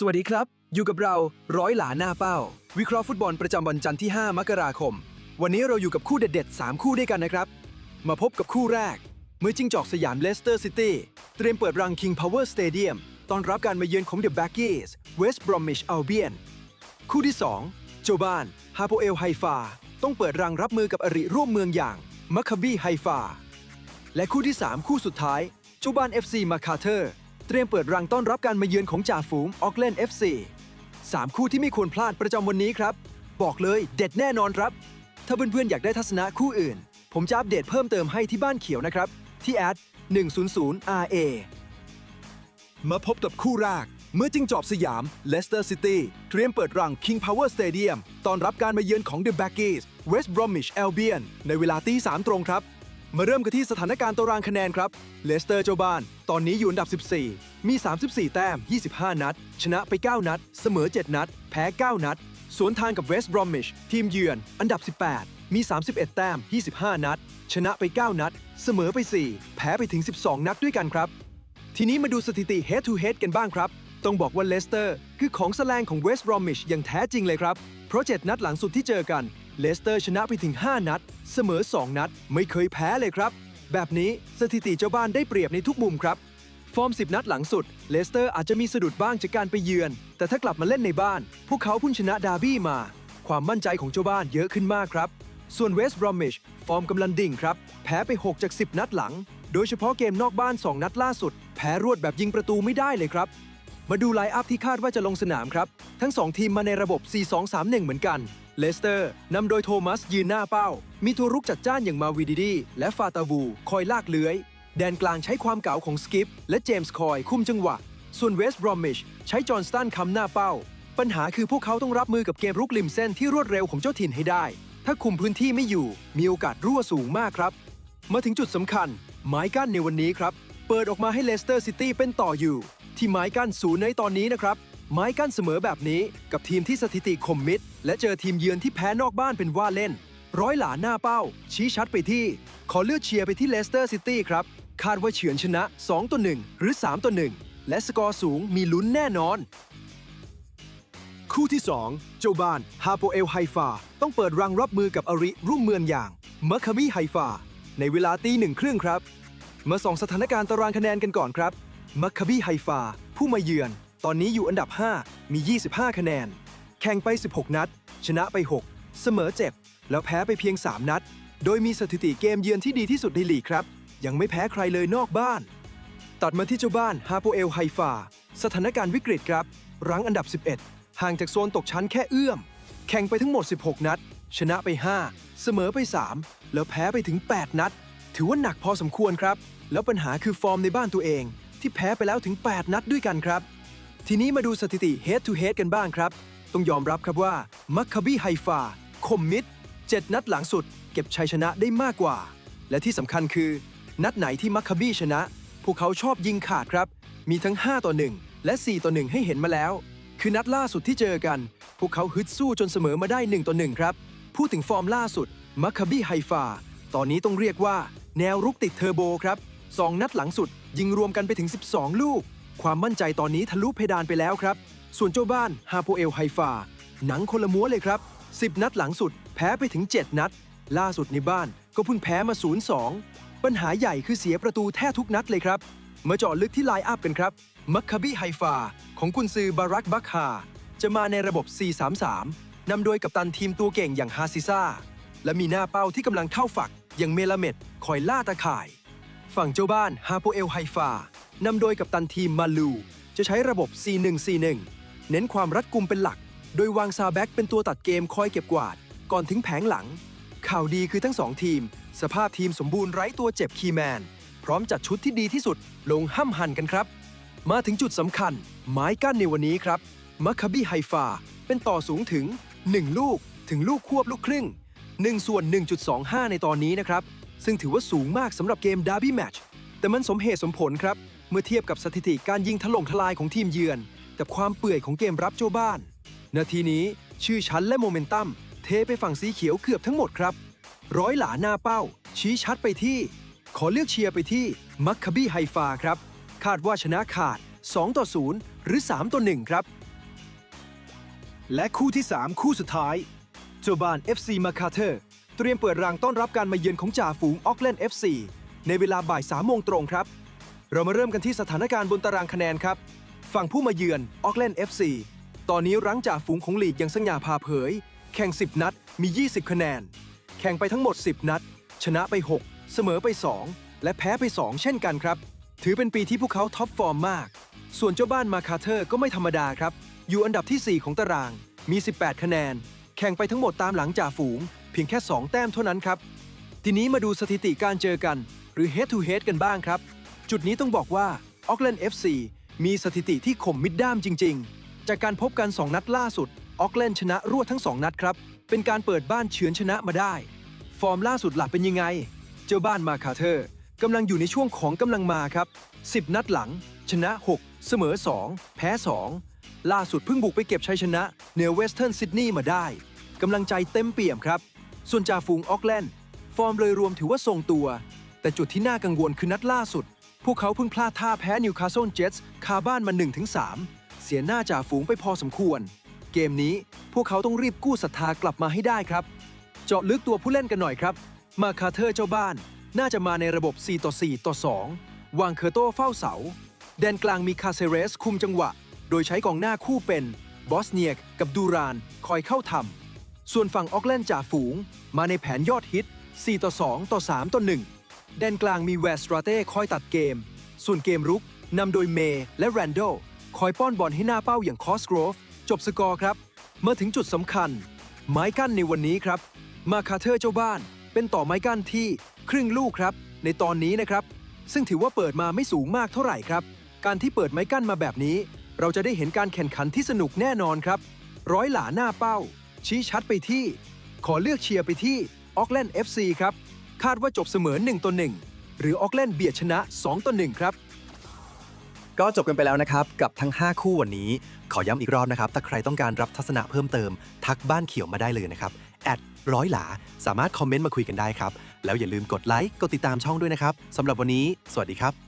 สวัสดีครับ อยู่กับเราร้อยหลาหน้าเป้า วิเคราะห์ฟุตบอลประจำวันจันทร์ที่ 5 มกราคม วันนี้เราอยู่กับคู่เด็ดๆ 3 คู่ด้วยกันนะครับ มาพบกับคู่แรก เมื่อจิ้งจอกสยามเลสเตอร์ซิตี้เตรียมเปิดรัง King Power Stadium ตอนรับการมาเยือนของ The Baggies West Bromwich Albion คู่ที่2โจบานฮาโปเอลไฮฟาต้องเปิดรังรับมือกับอริร่วมเมืองอย่างมัคคาบีไฮฟาและคู่ที่ 3 คู่สุดท้ายจูบาน FC มาคาเทอร์ เตรียมเปิดรังต้อนรับการมาเยือนของจ่าฝูงออกเลน FC 3คู่ที่ไม่ควรพลาดประจำวันนี้ครับ บอกเลยเด็ดแน่นอนครับ ถ้าเพื่อนๆอยากได้ทัศนะคู่อื่น ผมจะอัปเดตเพิ่มเติมให้ที่บ้านเขียวนะครับ ที่แอด100 RA มาพบกับคู่แรก เมื่อจิ้งจอบสยามเลสเตอร์ซิตี้เตรียมเปิดรัง King Power Stadium ตอนรับการมาเยือนของ The Baggies West Bromwich Albion ในเวลาตีสามตรงครับ มาเริ่มกันที่สถานการณ์ตารางคะแนนครับ เลสเตอร์เจ้าบ้าน ตอนนี้อยู่อันดับ 14 มี 34 แต้ม 25 นัด ชนะไป 9 นัด เสมอ 7 นัด แพ้ 9 นัด สวนทางกับเวสต์บรอม i ชทีมเยือน อันดับ 18 มี 31 แต้ม 25 นัด ชนะไป 9 นัด เสมอไป 4 แพ้ไปถึง 12 นัดด้วยกันครับ ทีนี้มาดูสถิติ head to head กันบ้างครับ ต้องบอกว่าเลสเตอร์คือของแสลงของเวสต์บรอม i ชอย่างแท้จริงเลยครับ เพราะ 7 นัดหลังสุดที่เจอกัน เลสเตอร์ชนะไปถึง 5 นัด เสมอ 2 นัด ไม่เคยแพ้เลยครับ แบบนี้สถิติเจ้าบ้านได้เปรียบในทุกมุมครับ ฟอร์ม 10 นัดหลังสุด เลสเตอร์อาจจะมีสะดุดบ้างจากการไปเยือน แต่ถ้ากลับมาเล่นในบ้าน พวกเขาพุ่งชนะดาร์บี้มา ความมั่นใจของเจ้าบ้านเยอะขึ้นมากครับ ส่วนเวสต์บรอม i ชฟอร์มกำลังดิ่งครับ แพ้ไป 6 จาก 10 นัดหลัง โดยเฉพาะเกมนอกบ้าน 2 นัดล่าสุด แพ้รวดแบบยิงประตูไม่ได้เลยครับมาดูไลน์อัพที่คาดว่าจะลงสนามครับ ทั้ง 2 ทีมมาในระบบ 4-2-3-1 เหมือนกัน เลสเตอร์นำโดยโทมัสยืนหน้าเป้า มีตัวรุกจัดจ้านอย่างมาวิดิดี และฟาตาวูคอยลากเลื้อย แดนกลางใช้ความเก๋าของสกิปและเจมส์คอยคุมจังหวะ ส่วนเวสต์บรอม i ชใช้จอห์นสตันคำหน้าเป้า ปัญหาคือพวกเขาต้องรับมือกับเกมรุกริมเส้นที่รวดเร็วของเจ้าถิ่นให้ได้ ถ้าคุมพื้นที่ไม่อยู่มีโอกาสรั่วสูงมากครับ มาถึงจุดสำคัญไม้กั้นในวันนี้ครับเปิดออกมาให้เลสเตอร์ซิตี้เป็นต่ออยู่ ที่ไม้กั้นศูนย์ในตอนนี้นะครับ ไม้กั้นเสมอแบบนี้กับทีมที่สถิติคมมิดและเจอทีมเยือนที่แพ้นอกบ้านเป็นว่าเล่น ร้อยหลาหน้าเป้า ชี้ชัดไปที่ ขอเลือกเชียร์ไปที่เลสเตอร์ซิตี้ครับ คาดว่าเฉือนชนะ 2 ต่อ 1 หรือ 3 ต่อ 1 และสกอร์สูงมีลุ้นแน่นอน คู่ที่ 2 เจ้าบ้านฮาโปเอลไฮฟาต้องเปิดรังรับมือกับอริรุ่มเมืองอย่างมัคคาบีไฮฟาในเวลาตีหนึ่งครึ่งครับ มาส่องสถานการณ์ตารางคะแนนกันก่อนครับ มัคคาบีไฮฟา ผู้มาเยือน ตอนนี้อยู่อันดับ 5 มี 25 คะแนน แข่งไป 16 นัด ชนะไป 6 เสมอ 7 แล้วแพ้ไปเพียง 3 นัด โดยมีสถิติเกมเยือนที่ดีที่สุดในลีกครับ ยังไม่แพ้ใครเลยนอกบ้าน ตัดมาที่เจ้าบ้านฮาโปเอลไฮฟา สถานการณ์วิกฤตครับ รั้งอันดับ 11 ห่างจากโซนตกชั้นแค่เอื้อม แข่งไปทั้งหมด 16 นัด ชนะไป 5 เสมอไป 3 แล้วแพ้ไปถึง 8 นัด ถือว่าหนักพอสมควรครับ แล้วปัญหาคือฟอร์มในบ้านตัวเอง ที่แพ้ไปแล้วถึง 8 นัดด้วยกันครับ ทีนี้มาดูสถิติ head to head กันบ้างครับ ต้องยอมรับครับว่า มัคคาบีไฮฟาคมมิด7นัดหลังสุด เก็บชัยชนะได้มากกว่า และที่สำคัญคือ นัดไหนที่มัคคาบีชนะ พวกเขาชอบยิงขาดครับ มีทั้ง 5 ต่อ 1 และ 4 ต่อ 1 ให้เห็นมาแล้ว คือนัดล่าสุดที่เจอกัน พวกเขาฮึดสู้จนเสมอมาได้ 1 ต่อ 1 ครับ พูดถึงฟอร์มล่าสุด มัคคาบีไฮฟา ตอนนี้ต้องเรียกว่า แนวรุกติดเทอร์โบครับ 2 นัดหลังสุด ยิงรวมกันไปถึง 12 ลูก ความมั่นใจตอนนี้ทะลุเพดานไปแล้วครับ ส่วนเจ้าบ้านฮาโปเอลไฮฟา หนังคนละม้วนเลยครับ 10 นัดหลังสุด แพ้ไปถึง 7 นัด ล่าสุดในบ้านก็เพิ่งแพ้มา 0-2 ปัญหาใหญ่คือเสียประตูแทบทุกนัดเลยครับ มาเจาะลึกที่ไลน์อัพกันครับ มัคคาบีไฮฟา ของกุนซือบารักบัคฮาจะมาในระบบ 4-3-3 นำโดยกัปตันทีมตัวเก่งอย่างฮาซิซ่า และมีหน้าเป้าที่กำลังเข้าฝักอย่างเมลาเมดคอยล่าตาข่าย ฝั่งเจ้าบ้านฮาโปเอลไฮฟา นำโดยกัปตันทีมมาลู จะใช้ระบบ 4-1-4-1 เน้นความรัดกุมเป็นหลัก โดยวางซาแบ็กเป็นตัวตัดเกมคอยเก็บกวาด ก่อนถึงแผงหลัง ข่าวดีคือทั้งสองทีม สภาพทีมสมบูรณ์ไร้ตัวเจ็บคีย์แมน พร้อมจัดชุดที่ดีที่สุดลงห้ำหันกันครับ มาถึงจุดสำคัญ ไม้กั้นในวันนี้ครับมัคคาบีไฮฟาเป็นต่อสูงถึง 1 ลูกถึงลูกควบลูกครึ่ง1ส่วน 1.25 ในตอนนี้นะครับ ซึ่งถือว่าสูงมากสำหรับเกมดาร์บี้แมตช์แต่มันสมเหตุสมผลครับ เมื่อเทียบกับสถิติการยิงถล่มทลายของทีมเยือนกับความเปื่อยของเกมรับเจ้าบ้าน นาทีนี้ชื่อชั้นและโมเมนตัม เทไปฝั่งสีเขียวเกือบทั้งหมดครับ ร้อยหลาหน้าเป้า ชี้ชัดไปที่ ขอเลือกเชียร์ไปที่มัคคบีไฮฟาครับ คาดว่าชนะขาด 2 ต่อ 0 หรือ 3 ต่อ 1 ครับ และคู่ที่ 3 คู่สุดท้าย เจ้าบ้าน FC มาคาเทอร์เตรียมเปิดรางต้อนรับการมาเยือนของจ่าฝูงออกแลนด์ FC ในเวลาบ่าย3โมงตรงครับ เรามาเริ่มกันที่สถานการณ์บนตารางคะแนนครับ ฝั่งผู้มาเยือนออกแลนด์ FC ตอนนี้รั้งจ่าฝูงของลีกยังสง่าพาเผย แข่ง 10 นัดมี 20 คะแนน แข่งไปทั้งหมด 10 นัด ชนะไป 6 เสมอไป 2 และแพ้ไป 2 เช่นกันครับ ถือเป็นปีที่พวกเขาท็อปฟอร์มมาก ส่วนเจ้าบ้านมาคาเทอร์ก็ไม่ธรรมดาครับ อยู่อันดับทีสี่4 ของตารางมี 18 คะแนน แข่งไปทั้งหมดตามหลังจ่าฝูง เพียงแค่ 2 แต้มเท่านั้นครับ ทีนี้มาดูสถิติการเจอกัน หรือ head to head กันบ้างครับ จุดนี้ต้องบอกว่า Auckland FC มีสถิติที่ข่มมิดด้ามจริง ๆ จากการพบกัน 2 นัดล่าสุด Auckland ชนะรวดทั้ง 2 นัดครับ เป็นการเปิดบ้านเฉือนชนะมาได้ ฟอร์มล่าสุดหลักเป็นยังไง เจ้าบ้านมาคาเทอร์กำลังอยู่ในช่วงของกำลังมาครับ 10 นัดหลัง ชนะ 6 เสมอ 2 แพ้ 2 ล่าสุดเพิ่งบุกไปเก็บชัยชนะเหนือเวสเทิร์นซิดนีย์มาได้กำลังใจเต็มเปี่ยมครับ ส่วนจ่าฝูงออกแลนด์ฟอร์มโดยรวมถือว่าทรงตัว แต่จุดที่น่ากังวลคือนัดล่าสุด พวกเขาเพิ่งพลาดท่าแพ้นิวคาสเซิลเจ็ตส์คาบ้านมา 1-3 เสียหน้าจ่าฝูงไปพอสมควร เกมนี้พวกเขาต้องรีบกู้ศรัทธากลับมาให้ได้ครับ เจาะลึกตัวผู้เล่นกันหน่อยครับ มาคาเทอร์เจ้าบ้าน น่าจะมาในระบบ 4 ต่อ 4 ต่อ 2 วางเคอร์โต้เฝ้าเสา แดนกลางมีคาเซเรสคุมจังหวะ โดยใช้กองหน้าคู่เป็นบอสเนียกกับดูรานคอยเข้าทำส่วนฝั่งออกแลนด์จ่าฝูง มาในแผนยอดฮิต 4 ต่อ 2 ต่อ 3 ต่อ 1 แดนกลางมีแวร์สตราเต้คอยตัดเกม ส่วนเกมรุกนำโดยเมย์และแรนโดคอยป้อนบอลให้หน้าเป้าอย่างคอสโกรฟจบสกอร์ครับมาถึงจุดสำคัญ ไม้กั้นในวันนี้ครับ มาคาเทอร์เจ้าบ้าน เป็นต่อไม้กั้นที่ครึ่งลูกครับ ในตอนนี้นะครับ ซึ่งถือว่าเปิดมาไม่สูงมากเท่าไหร่ครับ การที่เปิดไม้กั้นมาแบบนี้ เราจะได้เห็นการแข่งขันที่สนุกแน่นอนครับ ร้อยหลาหน้าเป้า ชี้ชัดไปที่ ขอเลือกเชียร์ไปที่ออกแลนด์ FC ครับ คาดว่าจบเสมอ1ต่อ1หรือออกเล่นเบียดชนะ2ต่อ1ครับ ก็จบกันไปแล้วนะครับ กับทั้ง 5 คู่วันนี้ ขอย้ำอีกรอบนะครับ ถ้าใครต้องการรับทัศนะเพิ่มเติม ทักบ้านเขียวมาได้เลยนะครับแอดร้อยหลา สามารถคอมเมนต์มาคุยกันได้ครับ แล้วอย่าลืมกดไลค์ กดติดตามช่องด้วยนะครับสำหรับวันนี้ สวัสดีครับ